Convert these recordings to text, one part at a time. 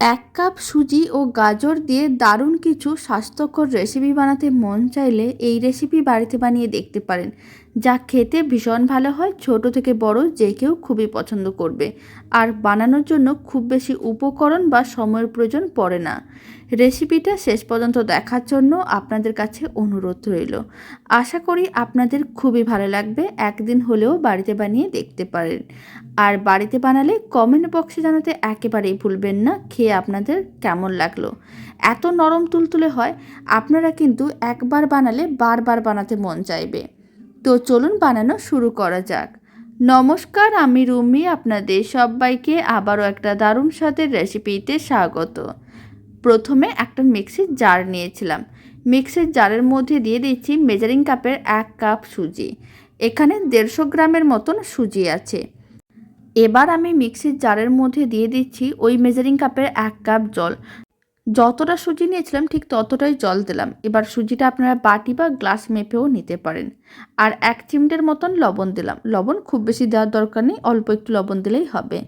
এক কাপ সুজি ও গাজর দিয়ে দারুণ কিছু স্বাস্থ্যকর রেসিপি বানাতে মন চাইলে এই রেসিপি বাড়িতে বানিয়ে দেখতে পারেন। যা খেতে ভীষণ ভালো হয়, ছোট থেকে বড় যে কেউ খুবই পছন্দ করবে। আর বানানোর জন্য খুব বেশি উপকরণ বা সময়ের প্রয়োজন পড়ে না। রেসিপিটা শেষ পর্যন্ত দেখার জন্য আপনাদের কাছে অনুরোধ রইল। আশা করি আপনাদের খুবই ভালো লাগবে, একদিন হলেও বাড়িতে বানিয়ে দেখতে পারেন। আর বাড়িতে বানালে কমেন্ট বক্সে জানাতে একেবারেই ভুলবেন না, খেয়ে আপনাদের কেমন লাগল। এত নরম তুলতুলে হয়, আপনারা কিন্তু একবার বানালে বারবার বানাতে মন চাইবে। তো চলুন বানানো শুরু করা যাক। নমস্কার, আমি রুমি, আপনাদের সবাইকে আবারও একটা দারুণ স্বাদের রেসিপিতে স্বাগত। প্রথমে একটা মিক্সির জার নিয়েছিলাম। মিক্সির জারের মধ্যে দিয়ে দিচ্ছি মেজারিং কাপের এক কাপ সুজি। এখানে দেড়শো গ্রামের মতন সুজি আছে। এবার আমি মিক্সির জারের মধ্যে দিয়ে দিচ্ছি ওই মেজারিং কাপের এক কাপ জল। যতটা সুজি নিয়েছিলাম, ঠিক ততটাই জল দিলাম। এবার সুজিটা আপনারা বাটি বা গ্লাস মেপেও নিতে পারেন। আর এক চিমটের মতন লবণ দিলাম। লবণ খুব বেশি দেওয়ার দরকার নেই, অল্প একটু লবণ দিলেই হবে।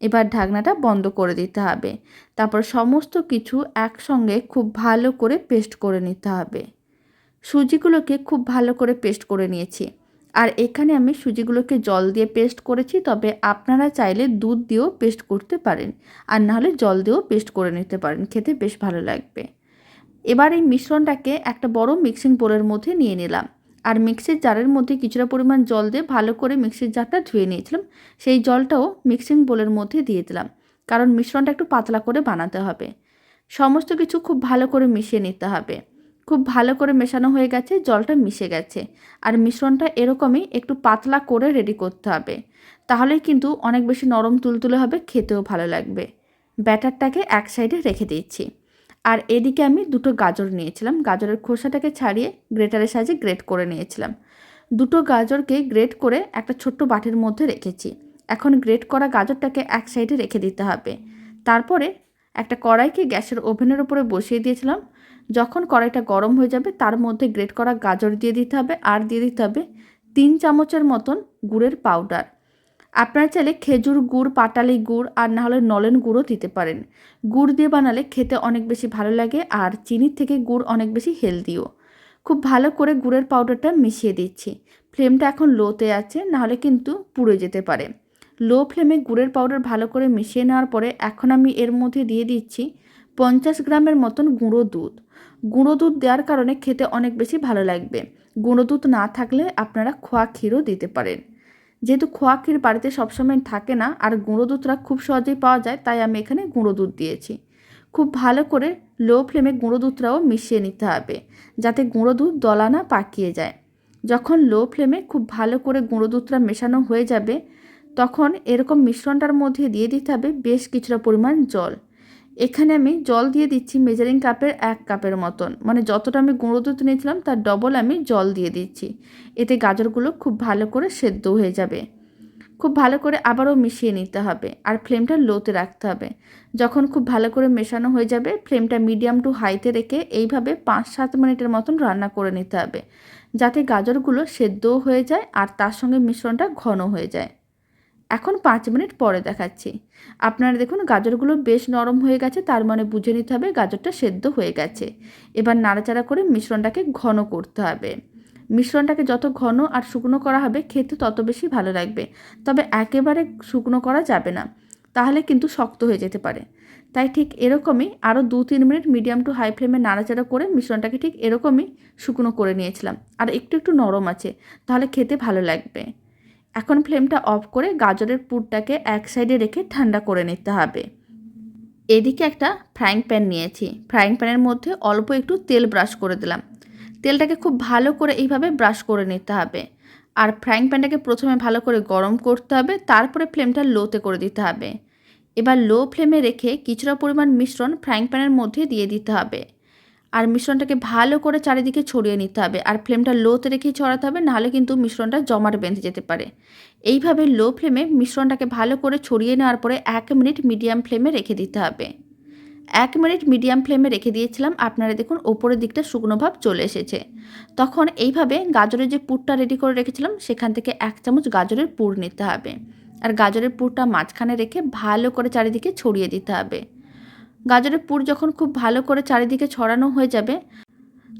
এবার ঢাকনাটা বন্ধ করে দিতে হবে। তারপর সমস্ত কিছু একসঙ্গে খুব ভালো করে পেস্ট করে নিতে হবে। সুজিগুলোকে খুব ভালো করে পেস্ট করে নিয়েছি। আর এখানে আমি সুজিগুলোকে জল দিয়ে পেস্ট করেছি, তবে আপনারা চাইলে দুধ দিয়েও পেস্ট করতে পারেন। আর নাহলে জল দিয়েও পেস্ট করে নিতে পারেন, খেতে বেশ ভালো লাগবে। এবার এই মিশ্রণটাকে একটা বড় মিক্সিং বোলের মধ্যে নিয়ে নিলাম। আর মিক্সির জারের মধ্যে কিছুটা পরিমাণ জল দিয়ে ভালো করে মিক্সির জারটা ধুয়ে নিয়েছিলাম। সেই জলটাও মিক্সিং বোলের মধ্যে দিয়ে দিলাম, কারণ মিশ্রণটা একটু পাতলা করে বানাতে হবে। সমস্ত কিছু খুব ভালো করে মিশিয়ে নিতে হবে। খুব ভালো করে মেশানো হয়ে গেছে, জলটা মিশে গেছে। আর মিশ্রণটা এরকমই একটু পাতলা করে রেডি করতে হবে। তাহলেই কিন্তু অনেক বেশি নরম তুলতুলে হবে, খেতেও ভালো লাগবে। ব্যাটারটাকে এক সাইডে রেখে দিচ্ছি। আর এদিকে আমি দুটো গাজর নিয়েছিলাম। গাজরের খোসাটাকে ছাড়িয়ে গ্রেটারের সাহায্যে গ্রেট করে নিয়েছিলাম। দুটো গাজরকে গ্রেট করে একটা ছোট্ট বাটির মধ্যে রেখেছি। এখন গ্রেট করা গাজরটাকে এক সাইডে রেখে দিতে হবে। তারপরে একটা কড়াইকে গ্যাসের ওভেনের উপরে বসিয়ে দিয়েছিলাম। যখন কড়াইটা গরম হয়ে যাবে, তার মধ্যে গ্রেট করা গাজর দিয়ে দিতে হবে আর দিয়ে দিতে হবে তিন চামচের মতন গুড়ের পাউডার। আপনারা চাইলে খেজুর গুড়, পাটালি গুড় আর না হলে নলেন গুঁড়ও দিতে পারেন। গুড় দিয়ে বানালে খেতে অনেক বেশি ভালো লাগে আর চিনির থেকে গুড় অনেক বেশি হেলদিও। খুব ভালো করে গুড়ের পাউডারটা মিশিয়ে দিচ্ছি। ফ্লেমটা এখন লোতে আছে নাহলে কিন্তু পুড়ে যেতে পারে। লো ফ্লেমে গুড়ের পাউডার ভালো করে মিশিয়ে নেওয়ার পরে এখন আমি এর মধ্যে দিয়ে দিচ্ছি পঞ্চাশ গ্রামের মতন গুঁড়ো দুধ। গুঁড়ো দুধ দেওয়ার কারণে খেতে অনেক বেশি ভালো লাগবে। গুঁড়ো দুধ না থাকলে আপনারা খোয়া ক্ষীরও দিতে পারেন। যেহেতু খোয়া ক্ষীর বাড়িতে সবসময় থাকে না, আর গুঁড়ো দুধটা খুব সহজেই পাওয়া যায়, তাই আমি এখানে গুঁড়ো দুধ দিয়েছি। খুব ভালো করে লো ফ্লেমে গুঁড়ো দুধটাও মিশিয়ে নিতে হবে, যাতে গুঁড়ো দুধ দলা না পাকিয়ে যায়। যখন লো ফ্লেমে খুব ভালো করে গুঁড়ো দুধটা মেশানো হয়ে যাবে, তখন এরকম মিশ্রণটার মধ্যে দিয়ে দিতে হবে বেশ কিছুটা পরিমাণ জল। এখানে আমি জল দিয়ে দিচ্ছি মেজারিং কাপের এক কাপের মতন। মানে যতটা আমি গুঁড়ো দুধ নিয়েছিলাম, তার ডবল আমি জল দিয়ে দিচ্ছি। এতে গাজরগুলো খুব ভালো করে সেদ্ধ হয়ে যাবে। খুব ভালো করে আবারও মিশিয়ে নিতে হবে আর ফ্লেমটা লোতে রাখতে হবে। যখন খুব ভালো করে মেশানো হয়ে যাবে ফ্লেমটা মিডিয়াম টু হাইতে রেখে এইভাবে পাঁচ সাত মিনিটের মতন রান্না করে নিতে হবে। যাতে গাজরগুলো সেদ্ধও হয়ে যায় আর তার সঙ্গে মিশ্রণটা ঘন হয়ে যায়। এখন পাঁচ মিনিট পরে দেখাচ্ছি। আপনারা দেখুন, গাজরগুলো বেশ নরম হয়ে গেছে, তার মানে বুঝে নিতে হবে গাজরটা সেদ্ধ হয়ে গেছে। এবার নাড়াচাড়া করে মিশ্রণটাকে ঘন করতে হবে। মিশ্রণটাকে যত ঘন আর শুকনো করা হবে, খেতে তত বেশি ভালো লাগবে। তবে একেবারে শুকনো করা যাবে না, তাহলে কিন্তু শক্ত হয়ে যেতে পারে। তাই ঠিক এরকমই আরও দু তিন মিনিট মিডিয়াম টু হাই ফ্লেমে নাড়াচাড়া করে মিশ্রণটাকে ঠিক এরকমই শুকনো করে নিয়েছিলাম। আর একটু একটু নরম আছে, তাহলে খেতে ভালো লাগবে। এখন ফ্লেমটা অফ করে গাজরের পুরটাকে এক সাইডে রেখে ঠান্ডা করে নিতে হবে। এদিকে একটা ফ্রাইং প্যান নিয়েছি। ফ্রাইং প্যানের মধ্যে অল্প একটু তেল ব্রাশ করে দিলাম। তেলটাকে খুব ভালো করে এইভাবে ব্রাশ করে নিতে হবে। আর ফ্রাইং প্যানটাকে প্রথমে ভালো করে গরম করতে হবে, তারপরে ফ্লেমটা লোতে করে দিতে হবে। এবার লো ফ্লেমে রেখে কিছুটা পরিমাণ মিশ্রণ ফ্রাইং প্যানের মধ্যে দিয়ে দিতে হবে। আর মিশ্রণটাকে ভালো করে চারিদিকে ছড়িয়ে নিতে হবে আর ফ্লেমটা লোতে রেখেই ছড়াতে হবে, নাহলে কিন্তু মিশ্রণটা জমাট বেঁধে যেতে পারে। এইভাবে লো ফ্লেমে মিশ্রণটাকে ভালো করে ছড়িয়ে নেওয়ার পরে এক মিনিট মিডিয়াম ফ্লেমে রেখে দিতে হবে। এক মিনিট মিডিয়াম ফ্লেমে রেখে দিয়েছিলাম, আপনারা দেখুন ওপরের দিকটা শুকনো ভাব চলে এসেছে। তখন এইভাবে গাজরের যে পুরটা রেডি করে রেখেছিলাম, সেখান থেকে এক চামচ গাজরের পুর নিতে হবে। আর গাজরের পুরটা মাঝখানে রেখে ভালো করে চারিদিকে ছড়িয়ে দিতে হবে। গাজরের পুর যখন খুব ভালো করে চারিদিকে ছড়ানো হয়ে যাবে,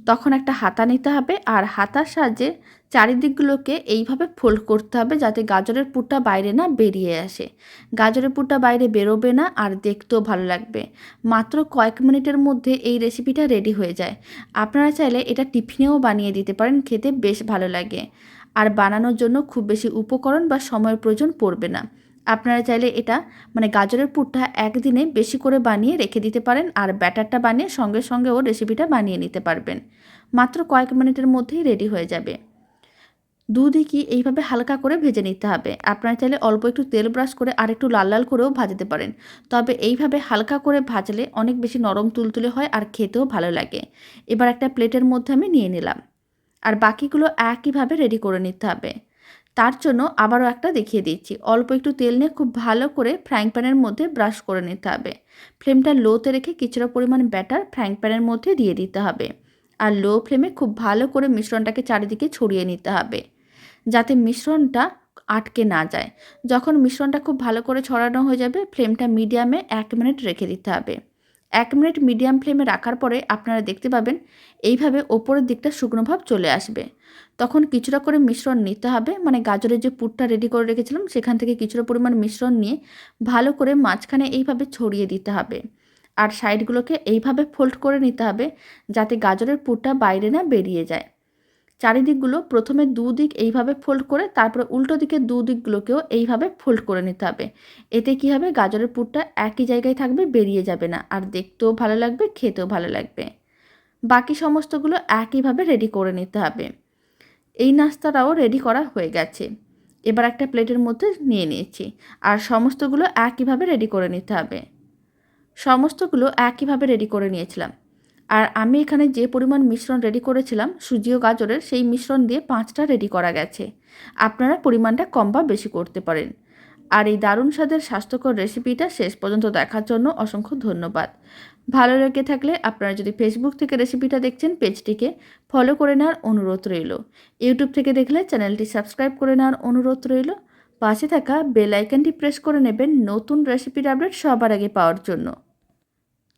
তখন একটা হাতা নিতে হবে আর হাতার সাহায্যে চারিদিকগুলোকে এইভাবে ফোল্ড করতে হবে যাতে গাজরের পুরটা বাইরে না বেরিয়ে আসে। গাজরের পুরটা বাইরে বেরোবে না আর দেখতেও ভালো লাগবে। মাত্র কয়েক মিনিটের মধ্যে এই রেসিপিটা রেডি হয়ে যায়। আপনারা চাইলে এটা টিফিনেও বানিয়ে দিতে পারেন, খেতে বেশ ভালো লাগে। আর বানানোর জন্য খুব বেশি উপকরণ বা সময়ের প্রয়োজন পড়বে না। আপনারা চাইলে এটা মানে গাজরের পুরটা একদিনে বেশি করে বানিয়ে রেখে দিতে পারেন আর ব্যাটারটা বানিয়ে সঙ্গে সঙ্গেও রেসিপিটা বানিয়ে নিতে পারবেন। মাত্র কয়েক মিনিটের মধ্যেই রেডি হয়ে যাবে। দুদিকই এইভাবে হালকা করে ভেজে নিতে হবে। আপনারা চাইলে অল্প একটু তেল ব্রাশ করে আর একটু লাল লাল করেও ভাজতে পারেন। তবে এইভাবে হালকা করে ভাজলে অনেক বেশি নরম তুলতুলে হয় আর খেতেও ভালো লাগে। এবার একটা প্লেটের মধ্যে আমি নিয়ে নিলাম। আর বাকিগুলো একইভাবে রেডি করে নিতে হবে। তার জন্য আবারও একটা দেখিয়ে দিচ্ছি। অল্প একটু তেল নিয়ে খুব ভালো করে ফ্রাইং প্যানের মধ্যে ব্রাশ করে নিতে হবে। ফ্লেমটা লোতে রেখে কিছুটা পরিমাণ ব্যাটার ফ্রাইং প্যানের মধ্যে দিয়ে দিতে হবে। আর লো ফ্লেমে খুব ভালো করে মিশ্রণটাকে চারিদিকে ছড়িয়ে নিতে হবে, যাতে মিশ্রণটা আটকে না যায়। যখন মিশ্রণটা খুব ভালো করে ছড়ানো হয়ে যাবে, ফ্লেমটা মিডিয়ামে এক মিনিট রেখে দিতে হবে। এক মিনিট মিডিয়াম ফ্লেমে রাখার পরে আপনারা দেখতে পাবেন এইভাবে ওপরের দিকটা শুকনো ভাব চলে আসবে। তখন কিছুটা করে মিশ্রণ নিতে হবে। মানে গাজরের যে পুরটা রেডি করে রেখেছিলাম, সেখান থেকে কিছুটা পরিমাণ মিশ্রণ নিয়ে ভালো করে মাঝখানে এইভাবে ছড়িয়ে দিতে হবে। আর সাইডগুলোকে এইভাবে ফোল্ড করে নিতে হবে যাতে গাজরের পুরটা বাইরে না বেরিয়ে যায়। চারিদিকগুলো প্রথমে দুদিক এইভাবে ফোল্ড করে, তারপরে উল্টো দিকের দুদিকগুলোকেও এইভাবে ফোল্ড করে নিতে হবে। এতে কী হবে? গাজরের পুরটা একই জায়গায় থাকবে, বেরিয়ে যাবে না। আর দেখতেও ভালো লাগবে, খেতেও ভালো লাগবে। বাকি সমস্তগুলো একইভাবে রেডি করে নিতে হবে। এই নাস্তাটাও রেডি করা হয়ে গেছে। এবার একটা প্লেটের মধ্যে নিয়ে নিয়েছি। আর সমস্তগুলো একইভাবে রেডি করে নিতে হবে। সমস্তগুলো একইভাবে রেডি করে নিয়েছিলাম। আর আমি এখানে যে পরিমাণ মিশ্রণ রেডি করেছিলাম সুজি ও গাজরের, সেই মিশ্রণ দিয়ে পাঁচটা রেডি করা গেছে। আপনারা পরিমাণটা কম বা বেশি করতে পারেন। আর এই দারুণ স্বাদের স্বাস্থ্যকর রেসিপিটা শেষ পর্যন্ত দেখার জন্য অসংখ্য ধন্যবাদ। ভালো লেগে থাকলে আপনারা যদি ফেসবুক থেকে রেসিপিটা দেখছেন পেজটিকে ফলো করে নেওয়ার অনুরোধ রইল। ইউটিউব থেকে দেখলে চ্যানেলটি সাবস্ক্রাইব করে নেওয়ার অনুরোধ রইল। পাশে থাকা বেল আইকনটি প্রেস করে নেবেন নতুন রেসিপির আপডেট সবার আগে পাওয়ার জন্য।